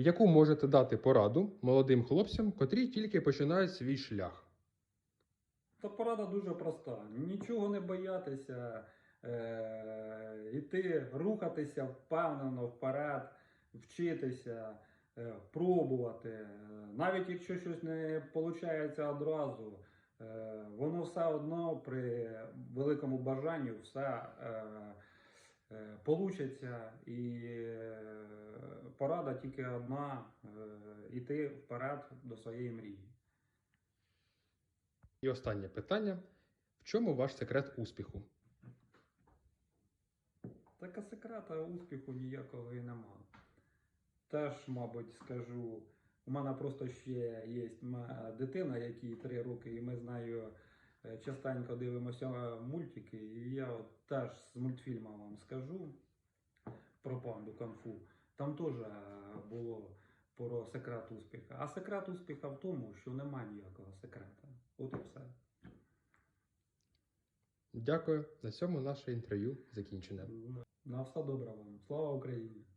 Яку можете дати пораду молодим хлопцям, котрі тільки починають свій шлях? Та порада дуже проста. Нічого не боятися, е- йти, рухатися впевнено вперед, вчитися, е- пробувати. Е, Навіть якщо щось не виходить одразу, е- воно все одно при великому бажанні все е- е- получиться. І порада тільки одна: е- йти вперед до своєї мрії. І останнє питання: в чому ваш секрет успіху? Так а секрета успіху ніякого і нема. Теж, мабуть, скажу, у мене просто ще є дитина, якій три роки, і ми з нею е, частенько дивимося мультики. І я от теж з мультфільму вам скажу про панду Канфу. Там теж було про секрет успіха. А секрет успіха в тому, що немає ніякого секрета. От і все. Дякую. На цьому наше інтерв'ю закінчене. На все добре вам. Слава Україні!